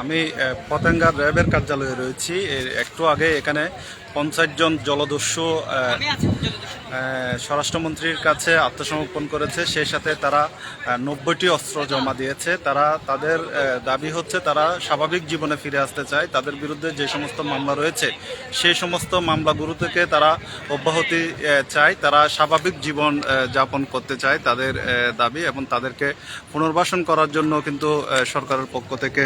আমি পতেঙ্গা র্যাবের কার্যালয়ে রয়েছি। একটু আগে এখানে পঞ্চাশ জন জলদস্যু স্বরাষ্ট্রমন্ত্রীর কাছে আত্মসমর্পণ করেছে। সেই সাথে তারা নব্বইটি অস্ত্র জমা দিয়েছে। তারা, তাদের দাবি হচ্ছে তারা স্বাভাবিক জীবনে ফিরে আসতে চায়। তাদের বিরুদ্ধে যে সমস্ত মামলা রয়েছে, সেই সমস্ত মামলাগুলো থেকে তারা অব্যাহতি চায়। তারা স্বাভাবিক জীবন যাপন করতে চায় তাদের দাবি এবং তাদেরকে পুনর্বাসন করার জন্য কিন্তু সরকারের পক্ষ থেকে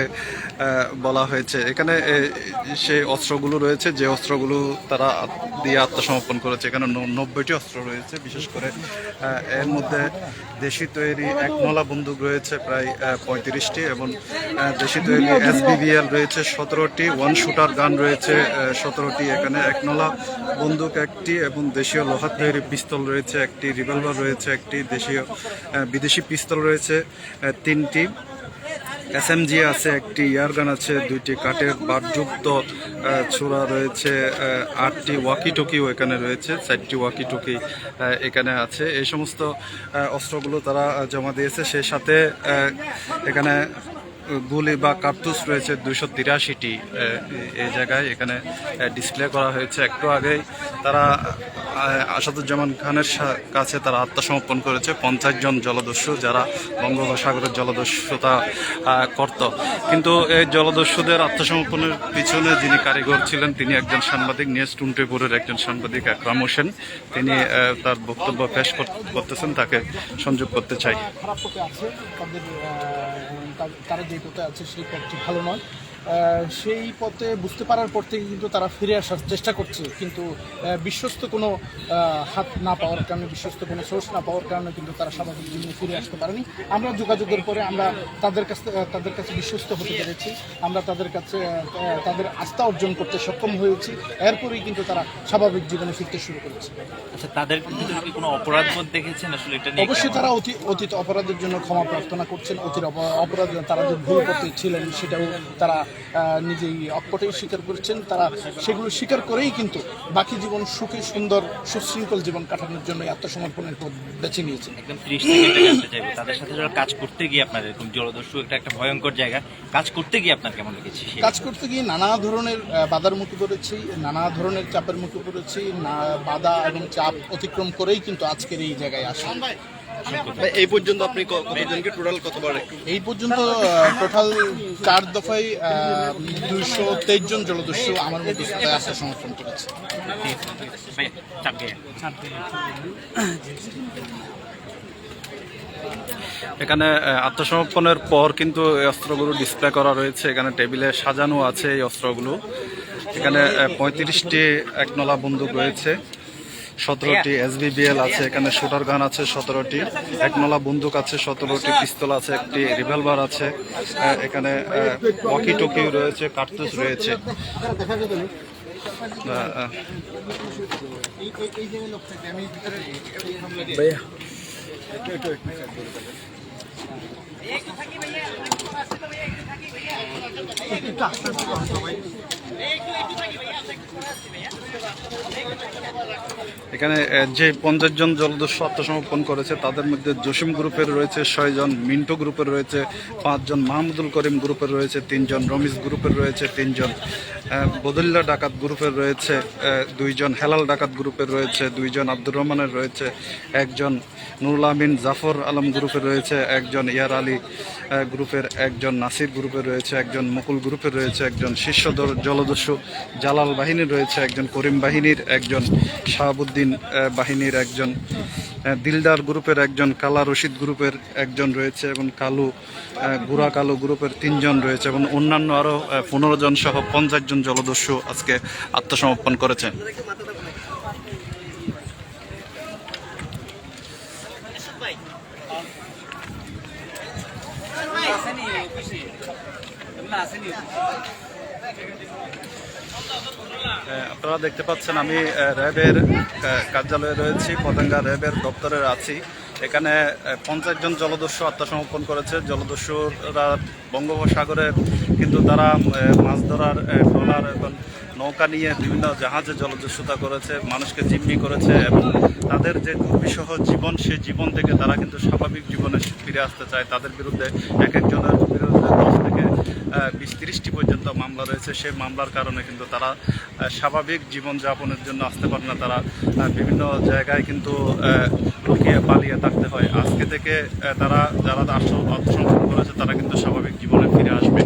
বলা হয়েছে। এখানে সেই অস্ত্রগুলো রয়েছে। যে অস্ত্রগুলো তারা দিয়ে আত্মসমর্পণ করেছে, এখানে নব্বইটি অস্ত্র রয়েছে, বিশেষ করে এর মধ্যে দেশি তৈরি একনলা বন্দুক রয়েছে প্রায় পঁয়ত্রিশটি এবং দেশি তৈরি এসবিবিএল রয়েছে সতেরোটি, ওয়ান শুটার গান রয়েছে সতেরোটি এখানে একনলা বন্দুক একটি এবং দেশীয় লোহার তৈরি পিস্তল রয়েছে, একটি রিভলভার রয়েছে, একটি দেশীয় বিদেশি পিস্তল রয়েছে তিনটি। এসএমজি আছে, একটি ইয়ারগান আছে, দুইটি কাঠের বারযুক্ত ছোড়া রয়েছে আটটি ওয়াকি টকিও এখানে রয়েছে, চারটি ওয়াকি টকি এখানে আছে। এই সমস্ত অস্ত্রগুলো তারা জমা দিয়েছে। সেই সাথে এখানে গুলি বা কার্তুস রয়েছে দুইশো তিরাশিটি এই জায়গায় এখানে ডিসপ্লে করা হয়েছে। একটু আগেই তারা আসাদুজ্জামান খানের কাছে তারা আত্মসমর্পণ করেছে। পঞ্চাশ জন জলদস্যু যারা বঙ্গোপসাগরের জলদস্যুতা করত। কিন্তু এই জলদস্যুদের আত্মসমর্পণের পিছনে যিনি কারিগর ছিলেন, তিনি একজন সাংবাদিক নিউজ টুন্টিপুরের একজন সাংবাদিক আকরাম হোসেন। তিনি তার বক্তব্য পেশ কর- করতেছেন, তাকে সংযোগ করতে চাই। তারা যে পথে আছে সেই পথটি ভালো নয়। সেই পথে বুঝতে পারার পর থেকে কিন্তু তারা ফিরে আসার চেষ্টা করছে। কিন্তু বিশ্বস্ত কোনো হাত না পাওয়ার কারণে বিশ্বস্ত কোনো সোর্স না পাওয়ার কারণে কিন্তু তারা স্বাভাবিক জীবনে ফিরে আসতে পারেনি। আমরা যোগাযোগের পরে আমরা তাদের কাছে তাদের কাছে বিশ্বস্ত হতে পেরেছি। আমরা তাদের কাছে তাদের আস্থা অর্জন করতে সক্ষম হয়েছি। এরপরেই কিন্তু তারা স্বাভাবিক জীবনে ফিরতে শুরু করেছে। আচ্ছা তাদের কি কোনো অপরাধ দেখেছেন? আসলে এটা নিয়ে অবশ্যই তারা অতি অতীত অপরাধের জন্য ক্ষমা প্রার্থনা করছেন। অতীত অপ- অপরাধ তারা যে ভুল করতে ছিলেন সেটাও তারা নিজেই অকপটেই স্বীকার করছেন। তারা সেগুলো স্বীকার করেই কিন্তু বাকি জীবন সুখী সুন্দর সুশৃঙ্খল জীবন কাটানোর জন্য আত্মসমর্পণের পথ বেছে নিয়েছেন। একদম ত্রিশ তাদের সাথে যারা কাজ করতে গিয়ে আপনার এরকম জলদস্যু একটা একটা ভয়ঙ্কর জায়গা কাজ করতে গিয়ে আপনার কেমন লেগেছে কাজ করতে গিয়ে নানা ধরনের বাধার মুখে পড়েছি নানা ধরনের চাপের মুখে পড়েছি না বাধা এবং চাপ অতিক্রম করেই কিন্তু আজকের এই জায়গায় আসা। এই পর্যন্ত আপনি কতজনকে টোটাল কতবার এই পর্যন্ত টোটাল চার দফায় দুইশো তেইশ জন জলদস্যু আমার করেছে। এখানে আত্মসমর্পণের পর কিন্তু এই অস্ত্রগুলো ডিসপ্লে করা রয়েছে। এখানে টেবিলে সাজানো আছে এই অস্ত্রগুলো। এখানে পঁয়ত্রিশটি একনলা বন্দুক রয়েছে। সতেরোটি এসবিবিএল আছে এখানে শুটার গান আছে সতেরোটি একনলা বন্দুক আছে সতেরোটি পিস্তল আছে একটি রিভলভার আছে এখানে ওয়াকি টকিও রয়েছে কার্তুস রয়েছে। আহ, আহ, এখানে যে পঞ্চাশ জন জলদস্যু আত্মসমর্পণ করেছে, তাদের মধ্যে জসিম গ্রুপের রয়েছে ছয়জন মিন্টু গ্রুপের রয়েছে পাঁচজন মাহমুদুল করিম গ্রুপের রয়েছে তিনজন রমিজ গ্রুপের রয়েছে তিনজন বদুল্লা ডাকাত গ্রুপের রয়েছে দুইজন হেলাল ডাকাত গ্রুপের রয়েছে দুইজন আব্দুর রহমানের রয়েছে একজন, নুরুল আমিন জাফর আলম গ্রুপের রয়েছে একজন, ইয়ার আলী গ্রুপের একজন, নাসির গ্রুপের রয়েছে একজন, মুকুল গ্রুপের রয়েছে একজন শীর্ষ জলদস্যু, জালাল বাহিনীর রয়েছে একজন, করিম বাহিনীর একজন, শাহাবুদ্দিন আহ, বাহিনীর একজন দিলদার গ্রুপের একজন কালা রশিদ গ্রুপের একজন রয়েছে এবং কালু গুড়া কালু গ্রুপের তিনজন রয়েছে এবং অন্যান্য আরও পনেরো জন সহ পঞ্চাশ জন জলদস্যু আজকে আত্মসমর্পণ করেছে। আহ, আপনারা দেখতে পাচ্ছেন আমি র্যাবের কার্যালয়ে রয়েছি, পতেঙ্গা র্যাবের দপ্তরে আছি। এখানে পঞ্চাশ জন জলদস্যু আত্মসমর্পণ করেছে। জলদস্যুরা বঙ্গোপসাগরে কিন্তু তারা মাছ ধরার ট্রলার এবং নৌকা নিয়ে বিভিন্ন জাহাজে জলদস্যুতা করেছে, মানুষকে জিম্মি করেছে এবং তাদের যে দুর্বিষহ জীবন, সেই জীবন থেকে তারা কিন্তু স্বাভাবিক জীবনে ফিরে আসতে চায়। তাদের বিরুদ্ধে এক একজনের বিরুদ্ধে বিশ তিরিশটি পর্যন্ত মামলা রয়েছে। সেই মামলার কারণে কিন্তু তারা স্বাভাবিক জীবনযাপনের জন্য আসতে পারে না। তারা বিভিন্ন জায়গায় কিন্তু লুকিয়ে পালিয়ে থাকতে হয়। আজকে থেকে তারা যারা আত্মসমর্পণ করেছে, তারা কিন্তু স্বাভাবিক জীবনে ফিরে আসবে।